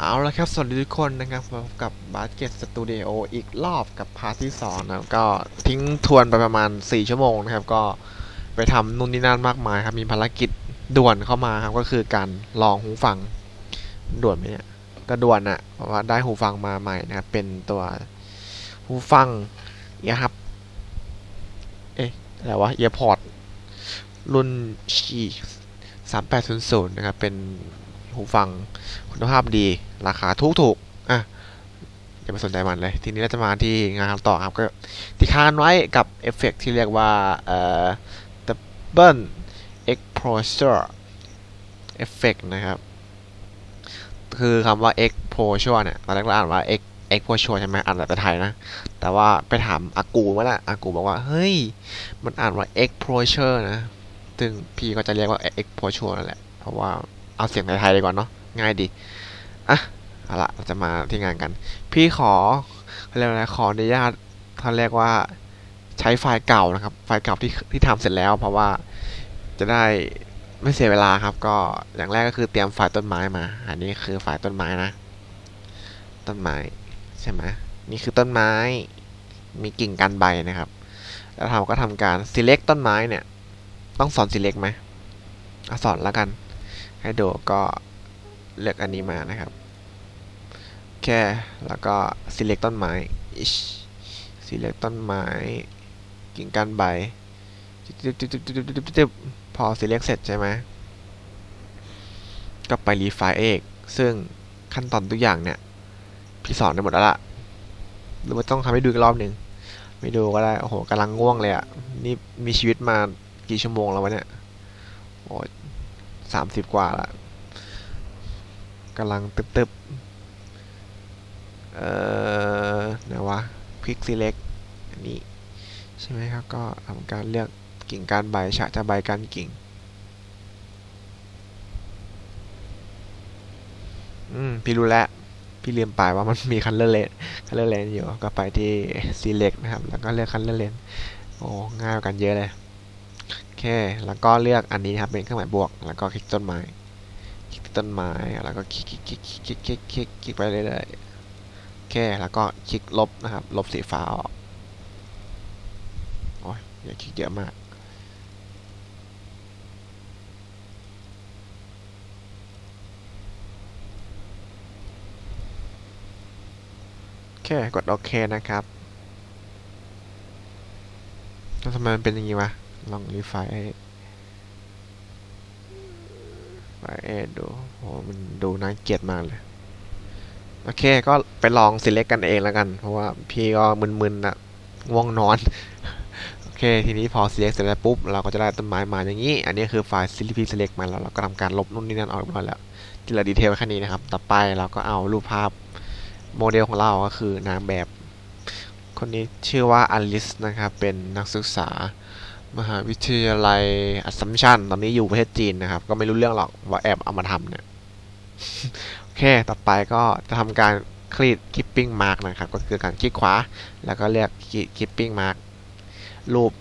เอาละครับ สวัสดีทุกคนนะครับพบกับบาสเกตสตูดิโออีกรอบกับพาร์ทที่2นะก็ทิ้งทวนไปประมาณ 4 ชั่วโมงนะครับ ก็ไปทำนู่นนี่นั่นมากมายครับ มีภารกิจด่วนเข้ามาครับ ก็คือการลองหูฟัง ด่วนไหมเนี่ย ก็ด่วนอะเพราะว่าได้หูฟังมาใหม่นะครับ เป็นตัวหูฟังเอียฮับ เอ๊ะอะไรวะเอียพอร์ตรุ่นชี3800นะครับ เป็น หูฟังคุณภาพดีราคาถูกถูกอะอย่าไปสนใจมันเลย ทีนี้เราจะมาที่งานต่อครับก็ที่ค้างไว้กับเอฟเฟกต์ที่เรียกว่าเอ่อ double exposure effect นะครับ คือคำว่า exposure เนี่ยตอนแรกเราอ่านว่า ex exposure ใช่ไหมอ่านแบบไทยนะ แต่ว่าไปถามอากูมาละอากูบอกว่า เฮ้ย มันอ่านว่า exposure นะ ซึ่งพี่ก็จะเรียกว่า exposure นั่นแหละ เพราะว่า เอาเสียงไทยๆดีกว่าเนาะง่ายดีอะเอาละเราจะมาที่งานกัน พี่ขอเรียกอะไรขออนุญาตเขานเรียกว่าใช้ไฟล์เก่านะครับ ไฟล์เก่าที่ที่ทำเสร็จแล้ว เพราะว่าจะได้ไม่เสียเวลาครับ ก็อย่างแรกก็คือเตรียมไฟล์ต้นไม้มา อันนี้คือไฟล์ต้นไม้นะ ต้นไม้ใช่ไหมนี่คือต้นไม้ มีกิ่งกันใบนะครับ แล้วเราก็ทำการ select ต้นไม้เนี่ย ต้องสอน select ไหมอะสอนแล้วกัน ให้ดูก็เลือกอันนี้มานะครับ แค่แล้วก็ select ต้นไม้ select ต้นไม้กิ่งก้านใบพอ select เสร็จใช่ไหมก็ไป refine เอกซึ่งขั้นตอนทุกอย่างเนี่ย พี่สอนได้หมดแล้วล่ะ หรือว่าต้องทำให้ดูอีกรอบหนึ่งไม่ดูก็ได้ โอ้โหกำลังง่วงเลยอะ นี่มีชีวิตมากี่ชั่วโมงแล้ววะเนี่ย โอ้ สามสิบกว่าละกำลังตึบๆเอ่อไหนวะ Quick Select อันนี้ ใช่ไหมครับ ก็ทำการเลือกกิ่งการใบฉะจะใบการกิ่ง อืม พี่รู้แล้ว พี่ลืมไปว่ามันมีคันเลอร์เลนคันเลอร์เลนอยู่ ก็ไปที่ select นะครับ แล้วก็เลือกคันเลอร์เลนโอ้ ง่ายกันเยอะเลย เค แล้วก็เลือกอันนี้ครับเป็นเครื่องหมายบวก แล้วก็คลิกต้นไม้ คลิกต้นไม้ แล้วก็คลิกคลิกคลิกคลิกคลิกคลิกคลิกไปเรื่อยๆ โอเค แล้วก็คลิกลบนะครับ ลบสีฟ้าออก โอ้ยอย่าคลิกเยอะมาก โอเค กดโอเคนะครับแล้วทำไมมันเป็นอย่างนี้วะ ลองรีไฟล์ไฟล์ดูโหมันดูน่าเกลียดมากเลย โอเคก็ไปลอง select กันเองแล้วกัน เพราะว่าพี่ก็มึนๆนะง่วงนอน โอเค ทีนี้พอ select เสร็จแล้วปุ๊บ เราก็จะได้ต้นไม้มาอย่างนี้ อันนี้คือไฟล์ cpp select มาแล้วเราก็ทำการลบนู่นนี่นั่นออกเรียบร้อยแล้วทีลือดีเทลแค่นี้นะครับ ต่อไปเราก็เอารูปภาพโมเดลของเราก็คือนางแบบ คนนี้ชื่อว่าอลิสนะครับ เป็นนักศึกษา มหาวิทยาลัยอัสสัมชัญตอนนี้อยู่ประเทศจีนนะครับ ก็ไม่รู้เรื่องหรอกว่าแอบเอามาทำเนี่ยโอเค ต่อไปก็จะทำการคลิก keeping mark นะครับ ก็คือการคลิกขวา แล้วก็เลือก keeping mark รูป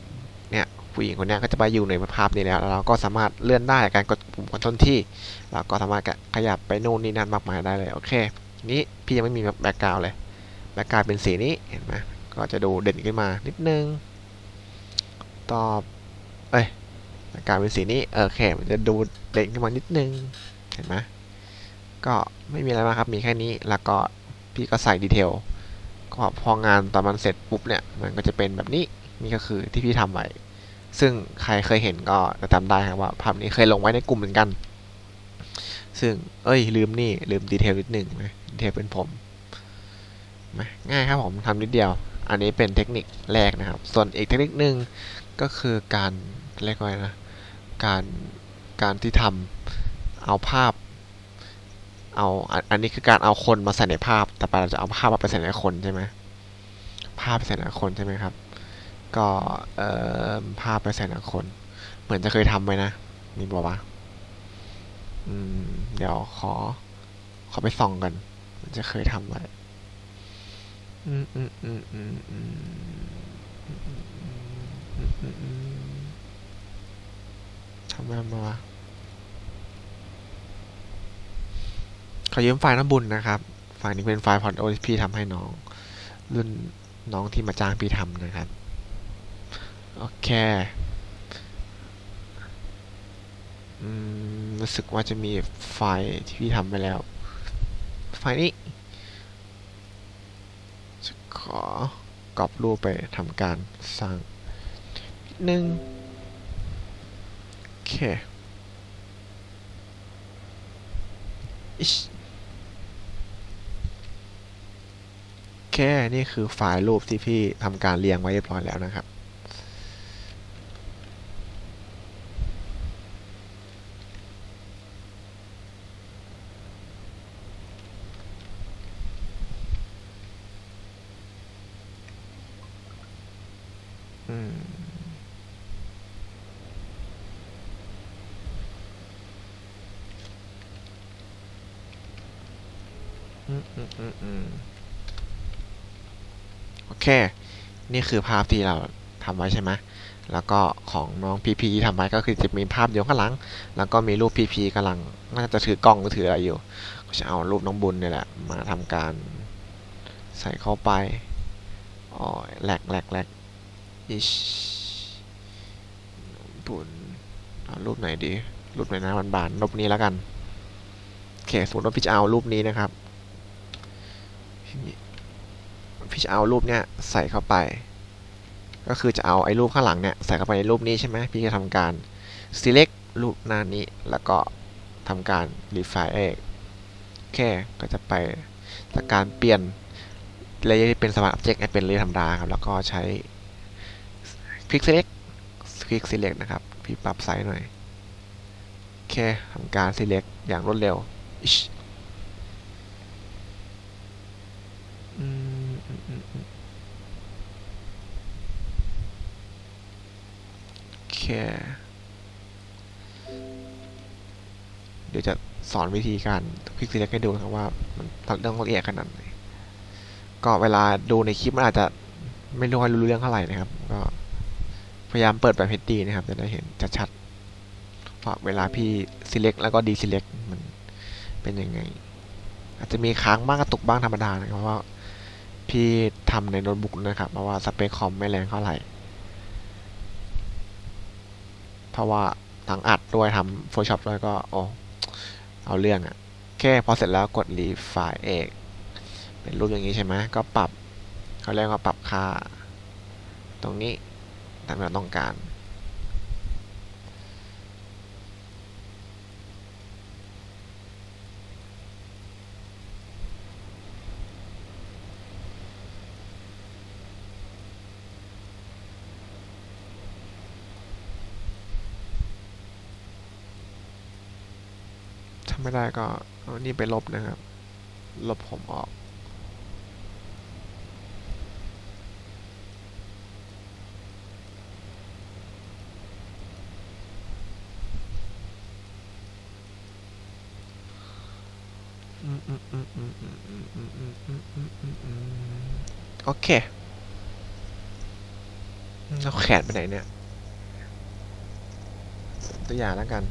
เนี่ยผู้หญิงคนนี้ก็จะไปอยู่ในภาพนี้แล้ว แล้วเราก็สามารถเลื่อนได้การกดปุ่มคอนโทรลที่ เราก็สามารถขยับไปนู่นนี่นั่นมากมายได้เลยโอเค นี้พี่ยังไม่มีแบ็กกราวเลยแบ็กกราวเป็นสีนี้เห็นไหมก็จะดูเด่นขึ้นมานิดนึง ตอบ เอ้ยแบ็กกรเป็นสีนี้โอเคมันจะดูเด่นขึ้นมานิดนึง เห็นไหมก็ไม่มีอะไรมากครับ มีแค่นี้ แล้วก็พี่ก็ใส่ดีเทล ก็พองานตอนมันเสร็จปุ๊บเนี่ย มันก็จะเป็นแบบนี้ นี่ก็คือที่พี่ทำไว้ ซึ่งใครเคยเห็นก็จะจำได้ครับว่าภาพนี้เคยลงไว้ในกลุ่มเหมือนกัน ซึ่ง เอ้ย ลืมนี่ ลืมดีเทลนิดหนึ่งนะดีเทลเป็นผม ง่ายครับผมทำนิดเดียว อันนี้เป็นเทคนิคแรกนะครับ ส่วนอีกเทคนิคหนึ่ง ก็คือการเรียกว่านะการการที่ทำเอาภาพเอาอันนี้คือการเอาคนมาใส่ในภาพ แต่ไปเราจะเอาภาพมาไปใส่ในคนใช่ไหมภาพไปใส่ในคนใช่ไหมครับ ก็เอ่อภาพไปใส่ในคน เหมือนจะเคยทำไว้นะมีบอกว่าอืมเดี๋ยวขอขอไปส่องกัน มันจะเคยทำไว้อืมอืมอืมอืม อืมทำไมมาวะขอยืมไฟล์น้ำบุญนะครับไฟล์นี้เป็นไฟล์พอร์ตโอที่พี่ทำให้น้อง รุ่นน้องที่มาจ้างพี่ทำนะครับ โอเคอืมรู้สึกว่าจะมีไฟล์ที่พี่ทำไปแล้ว ไฟล์นี้ จะขอกรอบรูปไปทำการสร้าง นิดนึง โอเคอิชโอเคนี่คือไฟล์รูปที่พี่ทำการเรียงไว้เรียบร้อยแล้วนะครับ อืม อืมอืมอืมอืม โอเค นี่คือภาพที่เราทำไว้ใช่ไหมแล้วก็ของน้องพีพีทำไว้ก็คือจะมีภาพเดียวข้างหลัง แล้วก็มีรูปพีพีกำลังน่าจะถือกล้องหรือถืออะไรอยู่ ก็จะเอารูปน้องบุญเนี่ยแหละ มาทำการใส่เข้าไปอ๋อแหลกแหลกแหลกอิชบุญเอารูปไหนดี รูปไหนนะบานๆรูปนี้แล้วกันโอเคสมมติว่าพี่จะเอารูปนี้นะครับ พี่จะเอารูปเนี้ยใส่เข้าไป ก็คือจะเอาไอ้รูปข้างหลังเนี่ยใส่เข้าไปในรูปนี้ใช่ไหมพี่จะทำการ select รูปหน้านี้แล้วก็ทำการ define เองโอเคก็จะไปจากการเปลี่ยนเลเยอร์ที่เป็น smart object ให้เป็นเลเยอร์ธรรมดาครับ แล้วก็ใช้ quick select quick select นะครับ พี่ปรับไซส์หน่อย โอเคทำการ select อย่างรวดเร็วอิ๊ชอืมอืมอืมอืม โอเคเดี๋ยวจะสอนวิธีการคลิก select ให้ดูนะครับว่ามันเรื่องละเอียดขนาดไหนก็เวลาดูในคลิปมันอาจจะไม่รู้รู้เรื่องเท่าไหร่นะครับ ก็พยายามเปิดแบบ HD นะครับ จะได้เห็นชัดๆเพราะเวลาพี่ select แล้วก็ deselect มันเป็นยังไง อาจจะมีค้างบ้างกระตุกบ้างธรรมดานะครับเพราะว่าพี่ทำในโน้ตบุ๊กนะครับ เพราะว่าสเปคคอมไม่แรงเท่าไหร่ เพราะว่าทั้งอัดด้วยทำ Photoshop ด้วยก็โอ้เอาเรื่องอะแค่พอเสร็จแล้วกดรีไฟล์เอกเป็นรูปอย่างนี้ใช่ไหมก็ปรับเขาเรียกว่าปรับค่า ตรงนี้ตามที่เราต้องการ ไม่ได้ก็นี่ไปลบนะครับ ลบผมออก โอเคเราแขนไปไหนเนี่ย ตัวอย่างแล้วกัน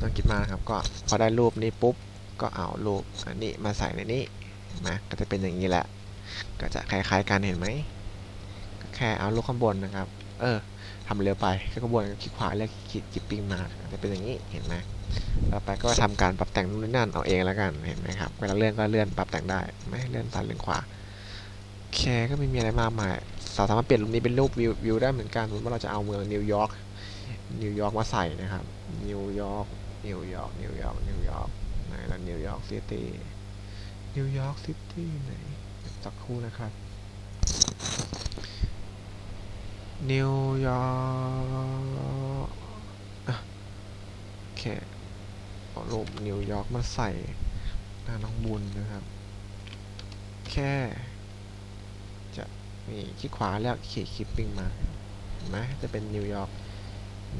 ต้องคิดมานะครับ ก็พอได้รูปนี้ปุ๊บ ก็เอารูปอันนี้มาใส่ในนี้นะก็จะเป็นอย่างนี้แหละ ก็จะคล้ายๆกันเห็นไหมก็แค่เอารูปข้างบนนะครับ เออทำเร็วไปแค่ข้างบนก็คลิกขวาแล้วคลิกจิปปิ้งมาจะเป็นอย่างนี้เห็นไหมต่อไปก็ทำการปรับแต่งนู่นนั่นเอาเองแล้วกันเห็นไหมครับเวลาเลื่อนก็เลื่อนปรับแต่งได้ไม่เลื่อนซ้ายเลื่อนขวาโอเคก็ไม่มีอะไรมากมายสามารถเปลี่ยนรูปนี้เป็นรูปวิววิวได้เหมือนกันสมมติว่าเราจะเอาเมืองนิวยอร์กนิวยอร์กมาใส่นะครับนิวยอร์ก นิวยอร์กนิวยอร์กนิวยอร์กไหนแล้วนิวยอร์กซิตี้นิวยอร์กซิตี้ไหนสักครู่นะครับนิวยอร์กโอเคเอารูปนิวยอร์กมาใส่หน้าน้องบุญนะครับ แค่ จะมีคลิกขวาแล้วขีดคลิปปิ้งมาเห็นไหมจะเป็นนิวยอร์ก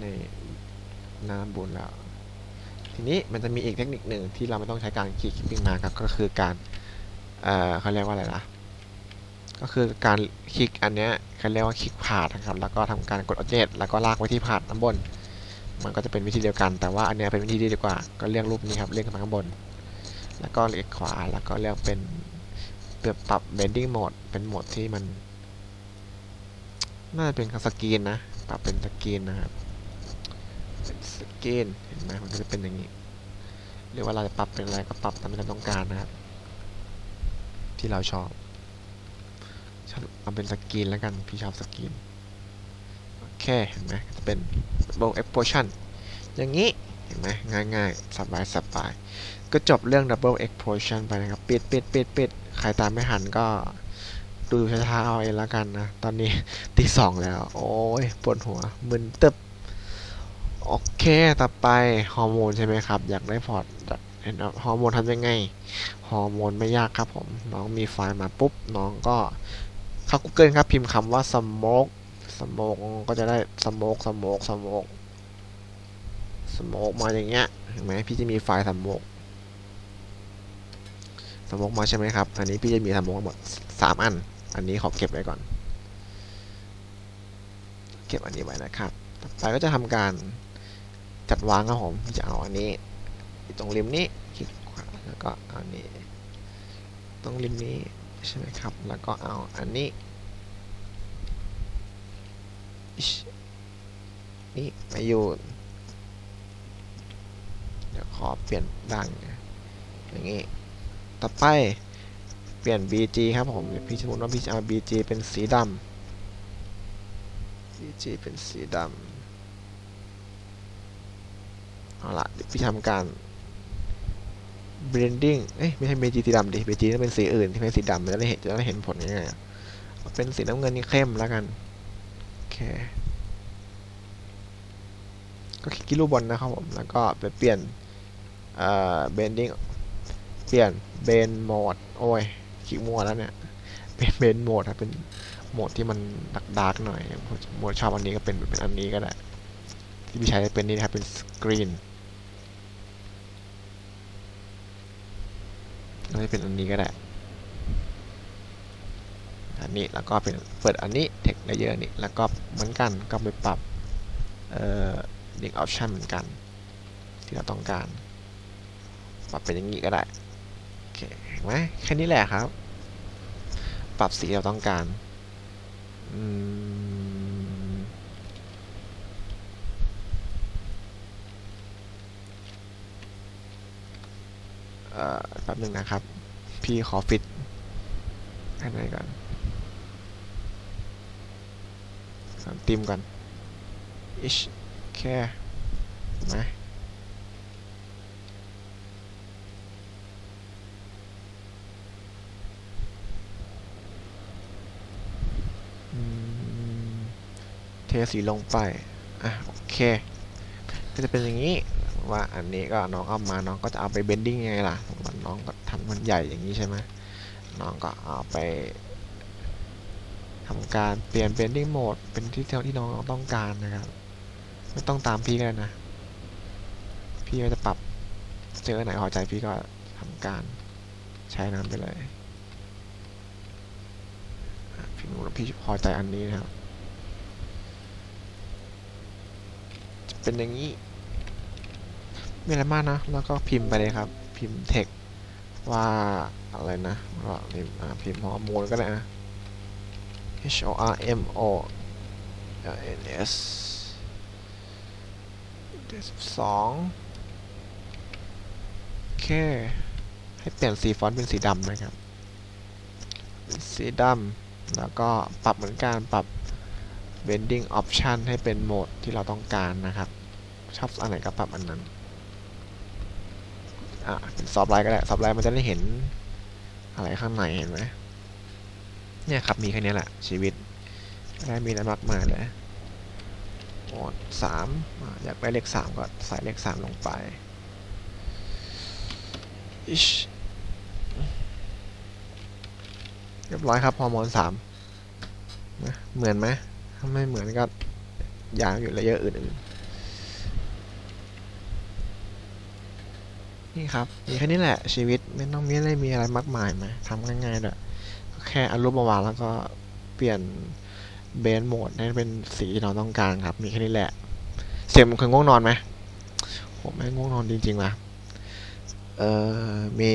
ในหน้าบุญแล้ว ทีนี้มันจะมีอีกเทคนิคหนึ่งที่เราไม่ต้องใช้การขีดคลิปปิ้งมาครับก็คือการเอ่อเขาเรียกว่าอะไรล่ะก็คือการคลิกอันเนี้ยเขาเรียกว่าคลิกผ่านนะครับ แล้วก็ทำการกด object แล้วก็ลากไว้ที่ผ่านข้างบน มันก็จะเป็นวิธีเดียวกัน แต่ว่าอันเนี้ยเป็นวิธีที่ดีกว่า ก็เลือกรูปนี้ครับเลื่อนขึ้นมาข้างบน แล้วก็เลือกขวาแล้วก็เลือกเป็นเปรียบปรับ bending mode เป็นโหมดที่มัน น่าจะเป็นสกรีนนะ ปรับเป็นสกรีนนะครับ เกนเห็นไหมมันก็จะเป็นอย่างนี้หรือว่าเราจะปรับเป็นอะไรก็ปรับตามที่เราต้องการนะครับ ที่เราชอบเอาเป็นสกรีนแล้วกันพี่ชอบสกรีนโอเคเห็นไหมจะเป็น double explosion อย่างนี้เห็นไหมง่ายๆ สบายสบายก็จบเรื่อง double explosion ไปนะครับ ปิดปิดปิดปิดใครตามไม่หันก็ดูช้าๆเอาเองแล้วกันนะ ตอนนี้ตีสองแล้ว โอ้ยปวดหัวมึนตึบ โอเค ต่อไปฮอร์โมนใช่ไหมครับ อยากได้พอร์ตเห็นฮอร์โมนทำยังไง ฮอร์โมนไม่ยากครับผม น้องมีไฟล์มาปุ๊บ น้องก็เข้า Google ครับ พิมพ์คำว่า smoke smoke ก็จะได้ smoke smoke smoke smoke มาอย่างเงี้ยเห็นไหมพี่จะมีไฟล์ smoke สโมกมาใช่ไหมครับ อันนี้พี่จะมีสโมกหมดสามอัน อันนี้ขอเก็บไว้ก่อน เก็บอันนี้ไว้นะครับ ต่อไปก็จะทำการ จัดวางครับผมจะเอาอันนี้ตรงริมนี้คลิกขวาแล้วก็อันนี้ ตรงริมนี้ใช่ไหมครับ แล้วก็เอาอันนี้นี่มาอยู่เดี๋ยวขอเปลี่ยนด้านอย่างนี้ ต่อไปเปลี่ยน BG ครับผมพี่สมมติว่าพี่จะเอา BG เป็นสีดำ BG เป็นสีดำ เอาละพี่ทำการ blending เอ้ยไม่ใช่ BG สีดำดิ BG ต้องเป็นสีอื่นที่เป็นสีดำจะได้เห็นจะได้เห็นผลง่ายๆเป็นสีน้ำเงินนี่เข้มแล้วกันโอเคก็คลิกรูปบนนะครับผมแล้วก็ไปเปลี่ยนเอ่อ blending เปลี่ยนเบนโหมดโอ้ยคลิกมัวแล้วเนี่ยเป็นเบนโหมดครับเป็นโหมดที่มันดักดาร์กหน่อยโหมดชอบอันนี้ก็เป็นเป็นอันนี้ก็ได้ที่พี่ใช้เป็นนี่ครับเป็นสกรีน ก็จะเป็นอันนี้ก็ได้ อันนี้แล้วก็เป็นเปิดอันนี้เทคเลเยอร์นี่แล้วก็เหมือนกันก็ไปปรับเอ่อดิกออปชันเหมือนกัน ที่เราต้องการ ปรับเป็นอย่างนี้ก็ได้เคเห็นไหมแค่นี้แหละครับ ปรับสีเราต้องการอ่อ แป๊บหนึ่งนะครับ พี่ขอฟิตข้างในก่อนสามติมก่อนอิชแค่ไหมสีลงไป อะ โอเค ก็จะเป็นอย่างนี้ ว่าอันนี้ก็น้องเอามาน้องก็จะเอาไปเบนดิ้งยังไงล่ะมันน้องก็ทำมันใหญ่อย่างนี้ใช่ไหมน้องก็เอาไปทำการเปลี่ยนเบนดิ้งโหมดเป็นที่เท่าที่น้องต้องการนะครับ ไม่ต้องตามพี่ก็ได้นะ พี่ก็จะปรับเจอไหนพอใจพี่ก็ทำการใช้นั้นไปเลยพี่นูพี่พอใจอันนี้นะครับ จะเป็นอย่างนี้ ม่อะไรมากนะ แล้วก็พิมพ์ไปเลยครับ พิมพ์เทคว่าอะไรนะก็พิมพ์ฮอร์โมนก็ได้นะ H O R M O N S สองโอเค ให้เปลี่ยนสีฟอนต์เป็นสีดำนะครับ สีดำแล้วก็ปรับเหมือนกันปรับ bending option ให้เป็นโหมดที่เราต้องการนะครับ ชอบอันไหนก็ปรับอันนั้น อ่าเป็นซอฟไลท์ก็ได้ซอฟไลท์มันจะได้เห็น อะไรข้างในเห็นไหมเนี่ยครับมีแค่นี้แหละ ชีวิตไม่ได้มีอะไรมากมายเลยโหมดสามอยากได้เลขสามก็ใส่เลขสามลงไปอิชเรียบร้อยครับฮอร์โมนสามเหมือนไหมถ้าไม่เหมือนก็อย่างอยู่เลเยอร์อื่นๆ นี่ครับมีแค่นี้แหละชีวิตไม่ต้องมีอะไรมีอะไรมากมายไหมทำง่ายๆด้วยแค่อารูปมาวางแล้วก็เปลี่ยนเบนโหมดให้เป็นสีที่เราต้องการครับ มีแค่นี้แหละ เสียงมันเคยง่วงนอนไหมผมไม่ง่วงนอนจริงๆนะเอ่อมี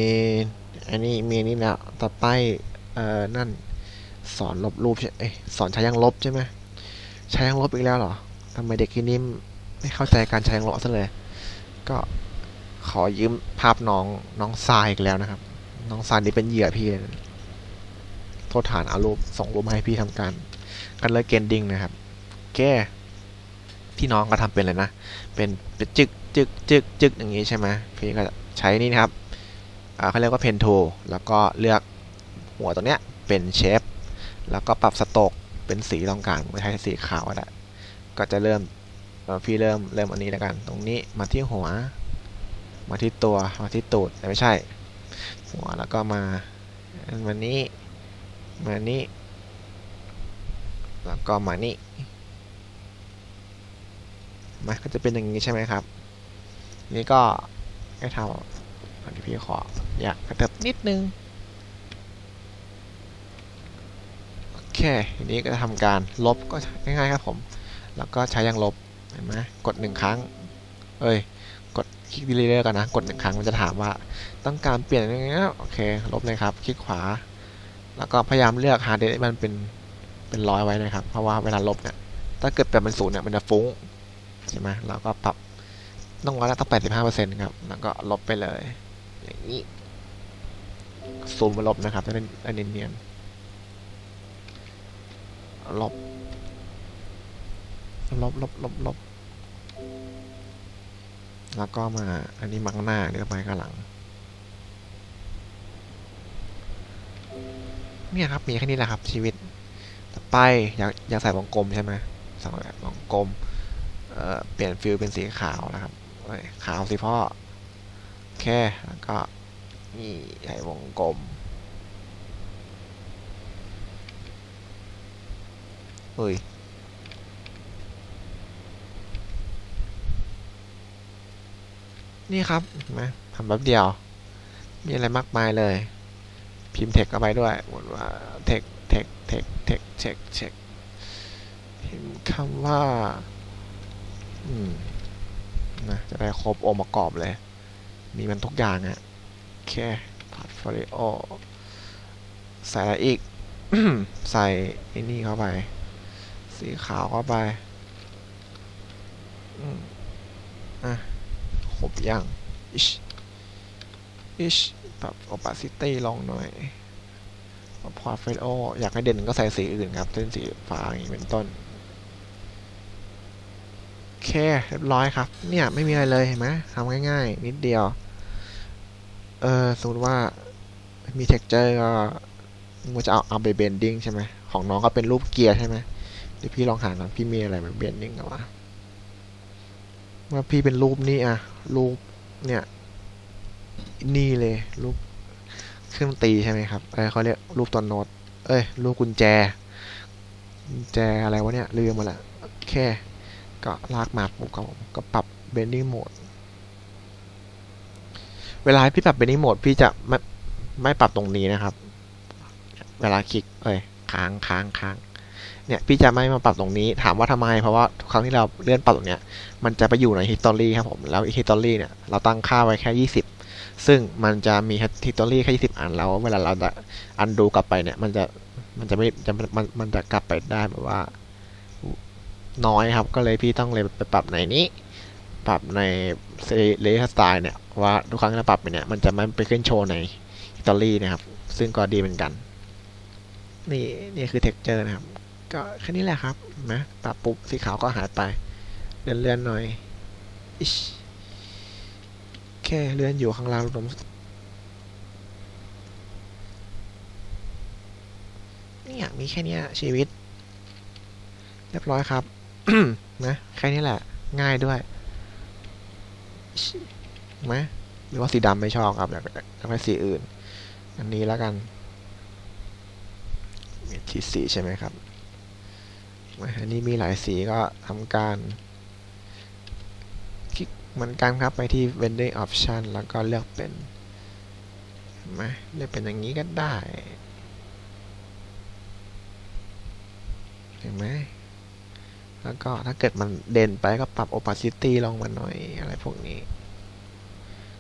อันนี้มีนี่แล้วต่อไปเอ่อนั่นสอนลบรูปใช่เอ้สอนใช้ยังลบใช่ไหมใช้ยังลบอีกแล้วเหรอทำไมเด็กที่นี่ไม่เข้าใจการใช้ยังลบซะเลย ก็ ขอยืมภาพน้องน้องทรายอีกแล้วนะครับ น้องทรายนี่เป็นเหยื่อพี่เลยโทษฐานเอารูปส่งรูปมาให้พี่ทำการกันเลยเกนดิ้งนะครับ แก้ที่น้องก็ทำเป็นเลยนะ เป็นเป็นจึกจึกจึกจึกอย่างนี้ใช่ไหมพี่ก็ใช้นี่นะครับอ่าเขาเรียกว่าเพนโทแล้วก็เลือกหัวตรงเนี้ยเป็นเชฟแล้วก็ปรับสโตกเป็นสีต้องการไม่ใช่สีขาวก็ได้ก็จะเริ่มพี่เริ่มเริ่มอันนี้แล้วกัน ตรงนี้มาที่หัว มาที่ตัว มาที่ตูดแต่ไม่ใช่ หัวแล้วก็มามานี้ มานี้ แล้วก็มานี่มาก็จะเป็นอย่างนี้ใช่ไหมครับ นี่ก็ให้ทำอันที่พี่ขออยากกระเถิบนิดนึง โอเคทีนี้ก็จะทำการลบก็ง่ายๆครับผม แล้วก็ใช้ยังลบ เห็นไหมกดหนึ่งครั้ง เอ้ยกด คลิกดีเลย์กันนะ กดหนึ่งครั้งมันจะถามว่า ต้องการเปลี่ยนอย่างเงี้ยโอเค ลบเลยครับ คลิกขวา แล้วก็พยายามเลือก hard disk ให้มันเป็นเป็นร้อยไว้นะครับ เพราะว่าเวลาลบเนี่ย ถ้าเกิดแบบเป็นศูนย์เนี่ยมันจะฟุ้งใช่ไหมเราก็ปรับต้องวัดแล้วต้องแปดสิบห้าเปอร์เซ็นต์ครับ แล้วก็ลบไปเลย อย่างนี้ซูมมาลบนะครับจะได้ได้เนียนๆลบลบลบลบลบ แล้วก็มาอันนี้มักหน้าเดี๋ยวไปข้างหลัง เนี่ยครับมีแค่นี้แหละครับ ชีวิต ต่อไปอยากอยากใส่วงกลมใช่ไหมใส่แบบวงกลมเอ่อเปลี่ยนฟิลเป็นสีขาวนะครับขาวสิพ่อโอเคแล้วก็นี่ใส่วงกลมเฮ้ย นี่ครับนไหมทำแบบเดียว มีอะไรมากมายเลย พิมพ์เทคเข้าไปด้วยว่าเทคเทคเทคเทคเช็คเช็คพิมพ์คำว่า อืมนะจะได้ครบองค์ประกอบเลย มีมันทุกอย่างอะโอเคพอร์ตโฟลิโอใส่อะไรอีก ใส่ไอ้นี่เข้าไป สีขาวเข้าไป อืม บยังอิชอิชปรับ opacity ลงหน่อยพอร์ตโฟลโออยากให้เด่นก็ใส่สีอื่นครับเช่นสีฟ้าอย่างนี้เป็นต้นโอเคเรียบร้อยครับ เนี่ยไม่มีอะไรเลยเห็นไหมทำง่ายๆ นิดเดียว เออสมมติว่ามี texture ก็มันจะเอาเอาไป bending ใช่ไหมของน้องก็เป็นรูปเกียร์ใช่ไหมเดี๋ยวพี่ลองหาหน่อยพี่มีอะไรแบบ bending กันวะ ว่าพี่เป็นรูปนี้อะรูปเนี่ยนี่เลยรูปเครื่องตีใช่ไหมครับเออเขาเรียกรูปตัวโน้ตเอ้ยรูปกุญแจกุญแจอะไรวะเนี่ยลืมหมาละโอเคก็ลากมาปุ๊บครับผมก็ปรับ bending mode เวลาพี่ปรับ bending mode พี่จะไม่ไม่ปรับตรงนี้นะครับ เวลาคลิกเอ้ยค้างค้างค้าง เนี่ยพี่จะไม่มาปรับตรงนี้ ถามว่าทำไม เพราะว่าทุกครั้งที่เราเลื่อนปรับตรงเนี้ย มันจะไปอยู่ใน history ครับผม แล้ว history เนี่ย เราตั้งค่าไว้แค่ 20 ซึ่งมันจะมี history แค่ 20 อันแล้ว เวลาเราจะ undo กลับไปเนี่ย มันจะ มันจะไม่ จะมัน มันจะกลับไปได้แบบว่า น้อยครับ ก็เลยพี่ต้องเลยไปปรับในนี้ ปรับในเลเยอร์สไตล์เนี่ย ว่าทุกครั้งที่เราปรับไปเนี่ย มันจะไม่ไปขึ้นโชว์ในฮิตอรี่นะครับ ซึ่งก็ดีเหมือนกัน นี่ นี่คือเท็กเจอร์นะครับ ก็แค่นี้แหละครับนะปรับปุ๊บสีขาวก็หายไป เลื่อนเลื่อนหน่อยอิชแค่เลื่อนอยู่ข้างล่างลมเนี่ยมีแค่นี้ชีวิต เรียบร้อยครับนะแค่นี้แหละ ง่ายด้วยไหมหรือว่าสีดำไม่ชอบครับอยากอยากได้สีอื่น อันนี้แล้วกันมีทีสีใช่ไหมครับ อันนี้มีหลายสีก็ทำการ คลิกเหมือนกันครับไปที่ vending option แล้วก็เลือกเป็นไหมเลือกเป็นอย่างนี้ก็ได้ เห็นไหมแล้วก็ถ้าเกิดมันเด่นไปก็ปรับ opacity ลงมาหน่อยอะไรพวกนี้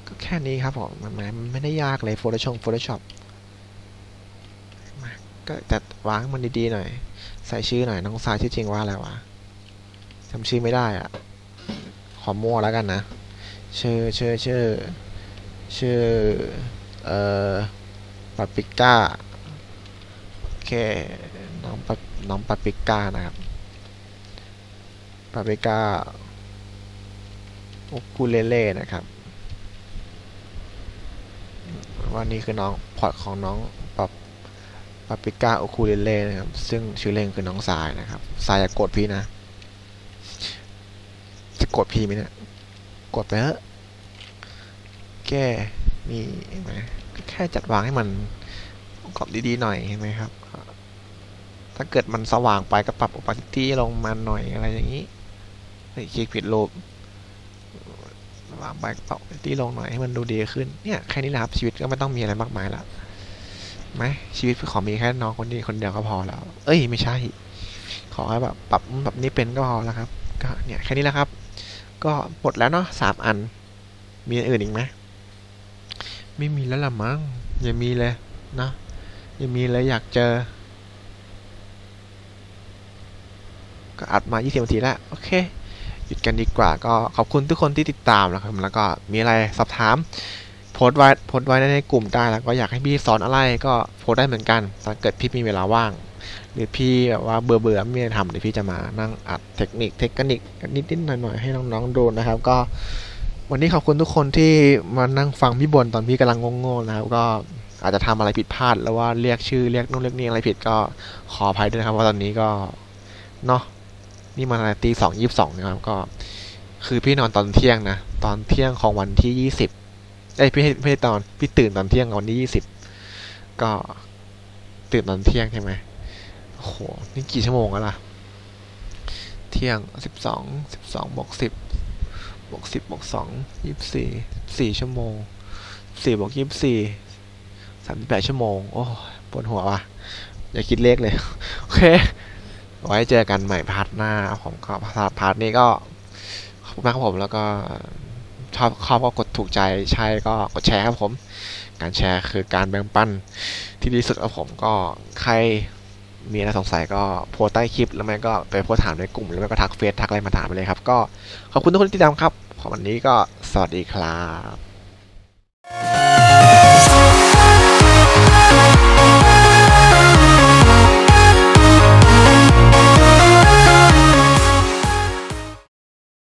ก็แค่นี้ครับผมมันไม่ได้ยากเลย Photoshop Photoshop ก็แต่วางมันดีๆหน่อย ใส่ชื่อหน่อยน้องสายชื่อจริงว่าอะไรวะจำชื่อไม่ได้อะขอมั่วแล้วกันนะ ชื่อชื่อชื่อชื่อเอ่อปาปิก้าโอเคน้องปาน้องปาปิก้านะครับปาปิก้าโอคูเลเล่นะครับว่านี่คือน้องพอร์ตของน้อง ปาปิก้าโอคูเลเล่นะครับ ซึ่งชื่อเล่นคือน้องสายนะครับสายอย่ากดพี่นะ จะกดพี่ไหมเนี่ยกดไปเถอะแก้นี่เห็นไหมแค่จัดวางให้มันกรอบดีๆหน่อยเห็นไหมครับ ถ้าเกิดมันสว่างไปก็ปรับ opacity ลงมาหน่อยอะไรอย่างนี้เฮ้ยคลิกผิดรูปวางไปก็ปรับ opacity ลงหน่อยให้มันดูดีขึ้นเนี่ยแค่นี้แหละครับชีวิตก็ไม่ต้องมีอะไรมากมายละ ไหมชีวิตขอมีแค่น้องคนนี้คนเดียวก็พอแล้ว เอ้ยไม่ใช่ ขอให้แบบปรับแบบนี้เป็นก็พอแล้วครับ ก็เนี่ยแค่นี้แหละครับ ก็หมดแล้วเนาะสามอัน มีอื่นอีกไหมไม่มีแล้วละมั้งอย่ามีเลยนะอย่ามีเลยอยากเจอ ก็อัดมา 20นาทีแล้ว โอเค หยุดกันดีกว่า ก็ขอบคุณทุกคนที่ติดตามนะครับ แล้วก็มีอะไรสอบถาม สต์ไว้โพสต์ไว้ในกลุ่มได้แล้วก็อยากให้พี่สอนอะไรก็โพสต์ได้เหมือนกันถ้าเกิดพี่มีเวลาว่าง หรือพี่แบบว่าเบื่อเบื่อไม่มีอะไรทำเดี๋ยวพี่จะมานั่งอัดเทคนิคเทคนิคนิดๆหน่อยๆให้น้องๆดูนะครับ ก็ วันนี้ขอบคุณทุกคนที่มานั่งฟังพี่บนตอนพี่กำลังงงๆนะครับ ก็อาจจะทำอะไรผิดพลาด แล้วว่าเรียกชื่อเรียกนู่นเรียกนี่อะไรผิดก็ขออภัยด้วยนะครับว่าตอนนี้ก็เนาะนี่มันตีสองยี่สิบสองนะครับก็ คือพี่นอนตอนเที่ยงนะตอนเที่ยงของวันที่ยี่สิบ อ้พี่ไม่ใช่ตอน พี่ตื่นตอนเที่ยงวันที่ยี่สิบก็ตื่นตอนเที่ยงใช่ไหมโอ้โห นี่กี่ชั่วโมงแล้วล่ะ เที่ยงสิบสองสิบสองบวกสิบบวกสิบบวกสองยี่สิบสี่สี่ชั่วโมงสี่บวกยี่สิบสี่สามสิบแปดชั่วโมง โอ้ปวดหัวว่ะ อย่าคิดเลขเลย โอเค ไว้เจอกันใหม่พาร์ทหน้าผมก็พาร์ทพาร์ทนี้ก็ขอบคุณมากครับผมแล้วก็ ชอบชอบก็กดถูกใจใช่ก็กดแชร์ครับผม การแชร์คือการแบ่งปันที่ดีสุดครับผมก็ใครมีอะไรสงสัยก็โพสใต้คลิป แล้วไม่ก็ไปโพสถามในกลุ่ม แล้วไม่ก็ทักเฟซทักอะไรมาถามไปเลยครับ ก็ขอบคุณทุกคนที่ติดตามครับ ขอวันนี้ก็สวัสดีครับ